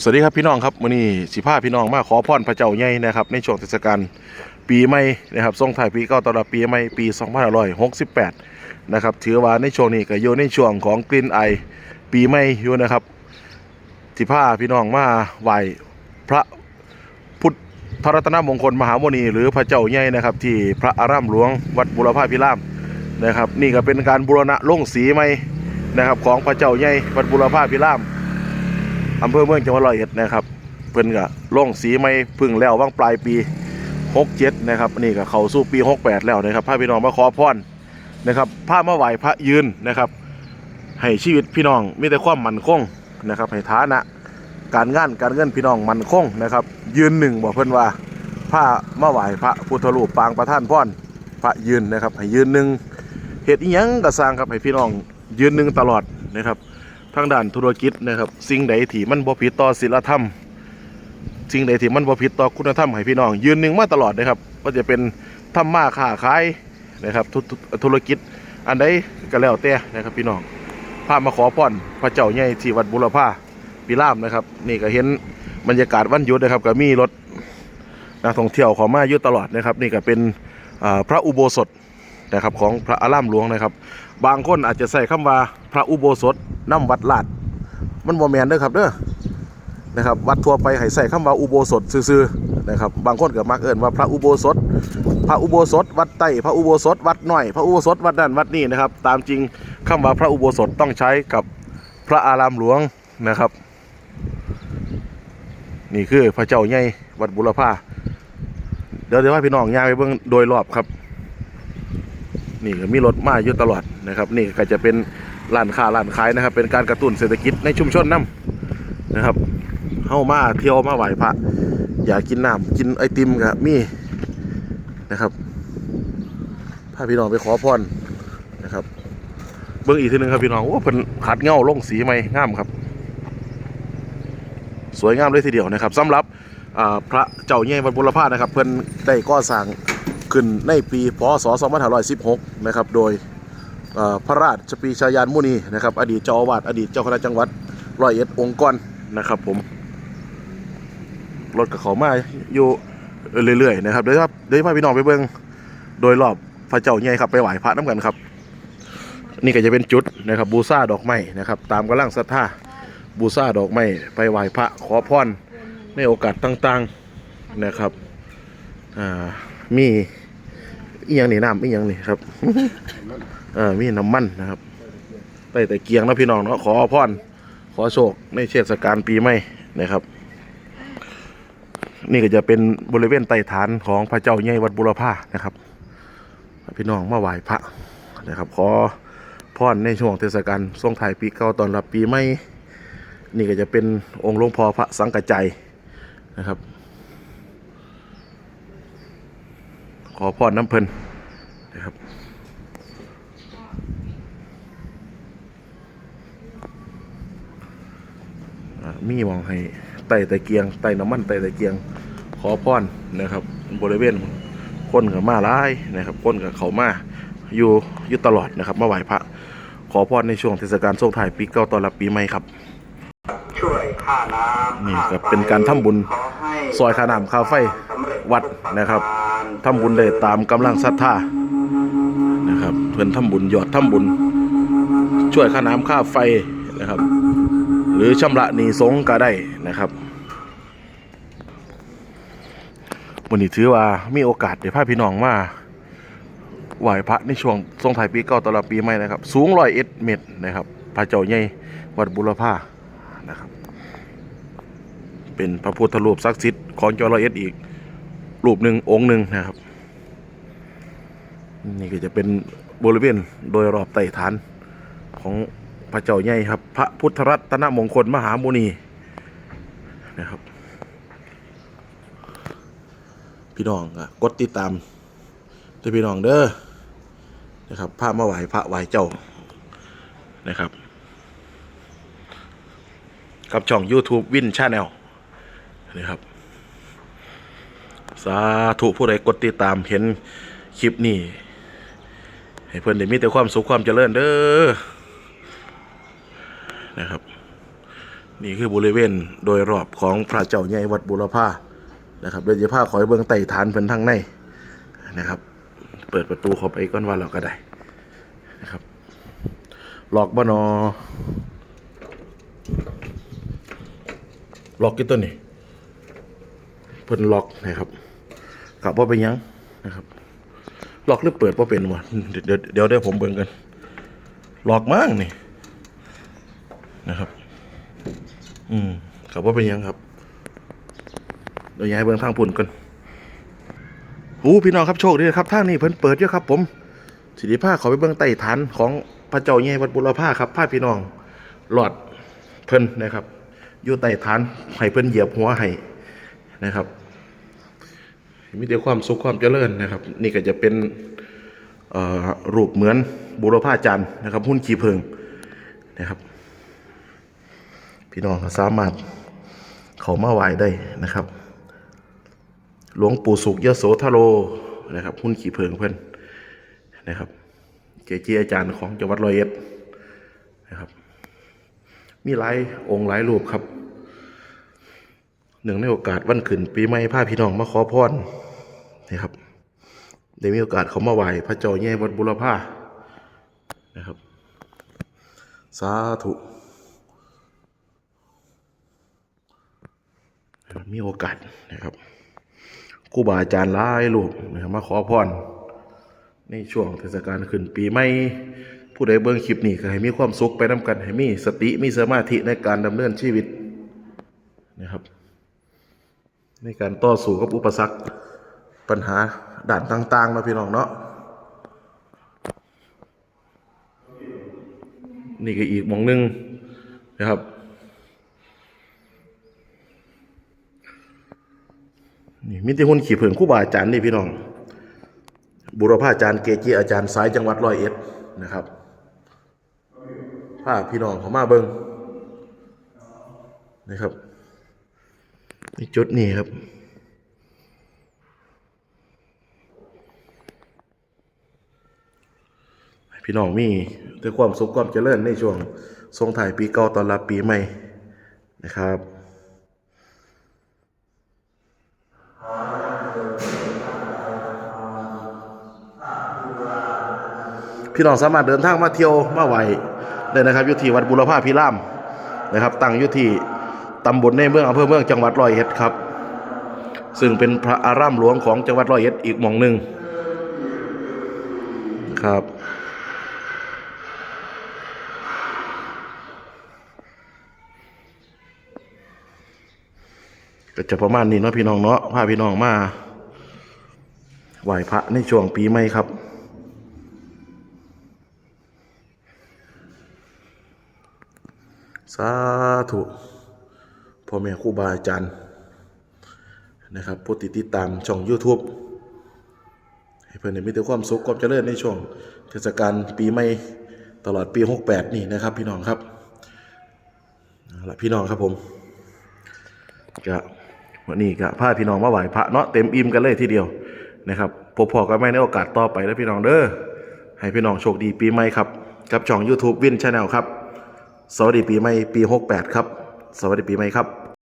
สวัสดีครับพี่น้องครับวันนี้สิพาพี่น้องมาขอพรพระเจ้าใหญ่นะครับในช่วงเทศกาลปีใหม่นะครับส่งท้ายปีเก่าต้อนรับปีใหม่ปี2568นะครับถือว่าในช่วงนี้ก็อยู่ในช่วงของกลิ่นไอปีใหม่อยู่นะครับสิพาพี่น้องมาไหว้พระพุทธรัตนมงคลมหาโมนีหรือพระเจ้าใหญ่นะครับที่พระอารามหลวงวัดบุรพาพิรามนะครับ นี่ก็เป็นการบูรณะลงสีใหม่นะครับของพระเจ้าใหญ่วัดบุรพาพิราม อำเภอเมืองจังหวัดร้อยเอ็ดนะครับเพิ่นก็ล่องสีไม่พึ่งแล้วว่างปลายปี67นะครับนี่ก็เข้าสู่ปี 68 แล้วนะครับพาพี่น้องมาขอพรนะครับพามาไหว้พระยืนนะครับ ให้ชีวิตพี่น้องมีแต่ความมั่นคงนะครับให้ฐานะการงานการเงินพี่น้องมั่นคงนะครับ ยืนหนึ่งบอกเพิ่นว่าพามาไหว้พระพุทธรูปปางประท่านพรพระยืนนะครับให้ยืนหนึ่งเหตุอิหยังก็สร้างครับให้พี่น้องยืนหนึ่งตลอดนะครับ ทางด้านธุรกิจนะครับ สิ่งใดที่มันบ่ผิดต่อศีลธรรม สิ่งใดที่มันบ่ผิดต่อคุณธรรมให้พี่น้อง ยืนหนึ่งมาตลอดนะครับว่าจะเป็นทำมาค้าขายนะครับธุธุธุรกิจอันใดก็แล้วแต่นะครับพี่น้องพามาขอพรพระเจ้าใหญ่ที่วัดบุรพาพิรามนะครับ นี่ก็เห็นบรรยากาศวันหยุดนะครับก็มีรถนักท่องเที่ยวขอมาอยู่ตลอดนะครับ นี่ก็เป็นพระอุโบสถนะครับของพระอารามหลวงนะครับ บางคนอาจจะใส่คำว่าพระอุโบสถน้ำวัดลาด มันบ่แมนเด้อครับเด้อนะครับวัดทั่วไปให้ใส่คำว่าอุโบสถซื่อๆนะครับบางคนก็มักเอิ่นว่าพระอุโบสถ พระอุโบสถ วัดไต้พระอุโบสถ วัดหน้อย พระอุโบสถวัดนั่นวัดนี่นะครับ ตามจริงคำว่าพระอุโบสถต้องใช้กับพระอารามหลวงนะครับ นี่คือพระเจ้าใหญ่วัดบุรพาเดี๋ยวเดี๋ยวให้พี่น้องย่างไปเบิ่งโดยรอบครับ นี่ก็มีรถมาอยู่ตลอด นะครับนี่ก็จะเป็นร้านค้าร้านขายนะครับ เป็นการกระตุ้นเศรษฐกิจในชุมชนนํนะครับเข้ามาเที่ยวมาไหว้พระอยากกินน้ำกินไอติมก็มีนะครับพาพี่น้องไปขอพรนะครับเบิ่งอีกทีหนึงครับพี่น้องโอ้เพิ่นขัดเงาลงสีใหม่งามครับ สวยงามเลยทีเดียวนะครับสำหรับพระเจ้าใหญ่วัดบุรพานะครับ เพิ่นได้ก่อสร้างขึ้นในปีพศ2516 นะครับ โดย พระราชปีชายานมุนีนะครับ อดีตเจ้าอาวาสอดีตเจ้าคณะจังหวัดร้อยเอ็ดองค์กรนะครับ ผมรถกับเขามาอยู่เรื่อยๆนะครับเดี๋ยวครับเดี๋ยวพาพี่น้องไปเบิ่งโดยรอบพระเจ้าใหญ่ครับไปไหว้พระน้ำกันครับ นี่ก็จะเป็นจุดนะครับ บูชาดอกไม้นะครับ ตามกำลังศรัทธาบูชาดอกไม้ไปไหว้พระขอพรในโอกาสต่างๆนะครับอ่ามีอีหยังนี่น้ำอีหยังนี่ครับ เออมีน้ำมันนะครับใต้แต่เกียงนะพี่น้องเนาะขอพรขอโชคในเทศกาลปีใหม่นะครับ นี่ก็จะเป็นบริเวณใต้ฐานของพระเจ้าใหญ่วัดบุรพานะครับ พี่น้องมาไหว้พระนะครับ ขอพรในช่วงเทศกาลส่งถ่ายปีเก่าตอนรับปีใหม่นี่ก็จะเป็นองค์หลวงพ่อพระสังกัจใจยนะครับ ขอพรน้ำเพลินนะครับอ่า มีหมองให้ไต่ตะเกียงไต่น้ำมันไต่ตะเกียงขอพรนะครับ บริเวณคนกับมาหลายนะครับคนกับเขามาอยู่อยู่ตลอดนะครับมาไหว้พระ ขอพรในช่วงเทศกาลส่งถ่ายปีเก่าต้อนรับปีใหม่ครับช่วยค่าน้ำนี่ก็เป็นการทำบุญขอให้ซอยค่าน้ำค่าไฟวัดนะครับทำบุญได้ตามกำลังศรัทธานะครับเพื่อนทำบุญยอดทำบุญ ช่วยค่าน้ำค่าไฟนะครับ หรือชำระหนี้สงก็ได้นะครับวันนี้ถือว่ามีโอกาสได้พาพี่น้องมาไหว้พระในช่วงทรงถ่ายปีเก่าตลอดปีใหม่นะครับ สูงร้อยเอ็ดเมตรนะครับ พระเจ้าใหญ่วัดบุรพานะครับ เป็นพระพุทธรูปศักดิ์สิทธิ์ของจังหวัดร้อยเอ็ดอีก รูปหนึ่งองค์หนึ่งนะครับ นี่ก็จะเป็นบริเวณโดยรอบไต่ฐานของ พระเจ้าใหญ่ครับ พระพุทธรัตนมงคลมหามุนีนะครับ พี่น้องกดติดตามด้วยพี่น้องเด้อนะครับพามาไหวพระไหวเจ้านะครับ กับช่อง YouTube วินชาแนลนะครับ สาธุผู้ใดกดติดตามเห็นคลิปนี้ ให้เพื่อนได้มีแต่ความสุขความเจริญเด้อ นี่คือบริเวณโดยรอบของพระเจ้าใหญ่วัดบุรพานะครับเดี๋ยวจะพาขอยเบิ่งไต่ฐานเพิ่นทางในนะครับ เปิดประตูเข้าไปก่อนว่าเราก็ได้นะครับล็อกบ่นอล็อกกี่ตัวนี่เพิ่นล็อกนะครับกลับว่าเป็นยังนะครับล็อกหรือเปิดว่าเป็นวะเดี๋ยวเดี๋ยวดี๋ยผมเบิ่งกันล็อกมั่งนี่นะครับ อืมกลับว่าเป็นยังครับเดี๋ยวย้ายเบิ่งทางปุ่นก่อนโอ้พี่น้องครับโชคดีนะครับทางนี้เพิ่นเปิดเยอะครับ ผมสิริภาขาไปเบิ่งไต่ฐานของพระเจ้าใหญ่วัดบุรพาครับพาพี่น้องหลอดเพิ่นนะครับอยู่ไต่ฐานให้เพิ่นเหยียบหัวให้นะครับมีแต่ความสุขความเจริญนะครับ นี่ก็จะเป็นรูปเหมือนบุรพาจารย์นะครับ หุ้นขีเพิงนะครับ พี่น้องสามารถเขามาไหว้ได้นะครับ หลวงปู่สุขยโสธโรนะครับหุ้นขี่เพิงเพื่อนนะครับ เกจิอาจารย์ของจังหวัดร้อยเอ็ดนะครับ มีหลายองค์หลายรูปครับหนึ่งในโอกาสวันขึ้นปีใหม่พาพี่น้องมาขอพรนะครับได้มีโอกาสเขามาไหว้พระเจ้าแย่วัดบุรพานะครับ สาธุ มีโอกาสนะครับครูบาอาจารย์หลายรูปนะครับมาขอพรในช่วงเทศกาลขึ้นปีใหม่ผู้ใดเบิ่งคลิปนี้ก็ให้มีความสุขไปนำกันให้มีสติมีสมาธิในการดำเนินชีวิตนะครับ ในการต่อสู้กับอุปสรรคปัญหาด่านต่างๆเนาพี่น้องเนาะนี่ก็อีกมองหนึงนะครับ นี่มิติหุ่นขี่เผิงคู่บาอาจารย์นี่พี่น้อง บุรพาอาจารย์เกจิอาจารย์สายจังหวัดร้อยเอ็ดนะครับพาพี่น้องเขามาเบิงนะครับนี่จุดนี้ครับ พี่น้องมีแต่ความสุขความเจริญในช่วงทรงถ่ายปีเก่าตอนรับปีใหม่นะครับ พี่น้องสามารถเดินทางมาเที่ยวมาไหวได้นะครับอยู่ที่วัดบุรพาพิรามนะครับ ตั้งอยู่ที่ตำบลในเมืองอำเภอเมืองจังหวัดร้อยเอ็ดครับ ซึ่งเป็นพระอารามหลวงของจังหวัดร้อยเอ็ดอีกมองหนึ่งครับก็จะประมาณนี้เนาะพี่น้องเนาะพาพี่น้องมาไหว้พระในช่วงปีใหม่ครับ สาธุพ่อแม่ครูบาอาจารย์นะครับผู้ติดติดตามช่อง YouTube ให้เพื่อนได้มีแต่ความสุขความเจริญในช่วงเทศกาลปีใหม่ตลอดปี 68 นี่นะครับ พี่น้องครับเอาละพี่น้องครับผมก็วันนี้ก็พาพี่น้องมาไหว้พระเนาะเต็มอิ่มกันเลยทีเดียวนะครับพบพอกันไม่ในโอกาสต่อไปแล้วพี่น้องเด้อให้พี่น้องโชคดีปีใหม่ครับ กับช่อง YouTube วินชาแนลครับ สวัสดีปีใหม่ปี 68 ครับ สวัสดีปีใหม่ครับ